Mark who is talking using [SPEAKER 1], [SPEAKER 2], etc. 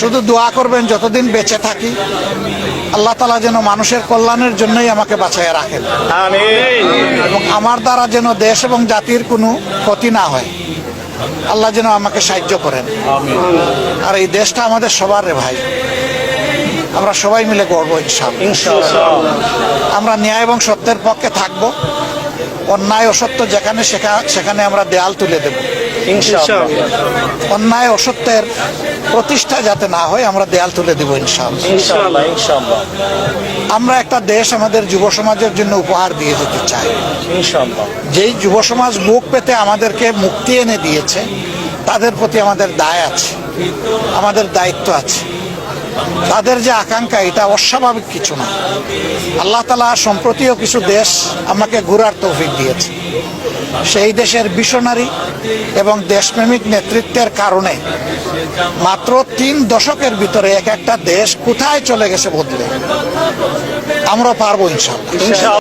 [SPEAKER 1] শুধু দোয়া করবেন যতদিন বেঁচে থাকি আল্লাহ তালা যেন মানুষের কল্যাণের জন্যই আমাকে বাঁচাইয়া রাখেন। এবং আমার দ্বারা যেন দেশ এবং জাতির কোনো ক্ষতি না হয় আল্লাহ যেন আমাকে সাহায্য করেন। আর এই দেশটা আমাদের সবার রে ভাই। আমরা সবাই মিলে গড়বো
[SPEAKER 2] ইনশাআল্লাহ।
[SPEAKER 1] আমরা ন্যায় এবং সত্যের পক্ষে থাকব। অন্যায় অসত্য যেখানে সেখা- সেখানে আমরা দেয়াল তুলে দেব। অন্যায় অসত্যের প্রতিষ্ঠা যাতে না হয় আমরা দেয়াল তুলে দেব
[SPEAKER 2] ইনশাআল্লাহ। ইনশাআল্লাহ
[SPEAKER 1] আমরা একটা দেশ আমাদের যুব সমাজের জন্য উপহার দিয়ে যেতে চাই। যেই যুব সমাজ বুক পেতে আমাদেরকে মুক্তি এনে দিয়েছে তাদের প্রতি আমাদের দায় আছে আমাদের দায়িত্ব আছে। তাদের যে আকাঙ্ক্ষা, এটা অস্বাভাবিক কিছু না। আল্লাহ তালা সম্প্রতিও কিছু দেশ আমাকে ঘুরার তৌফিক দিয়েছে। সেই দেশের মিশনারি এবং দেশপ্রেমিক নেতৃত্বের কারণে মাত্র তিন দশকের ভিতরে এক একটা দেশ কোথায় চলে গেছে বদলে। আমরা পারব ইনশাল্লাহ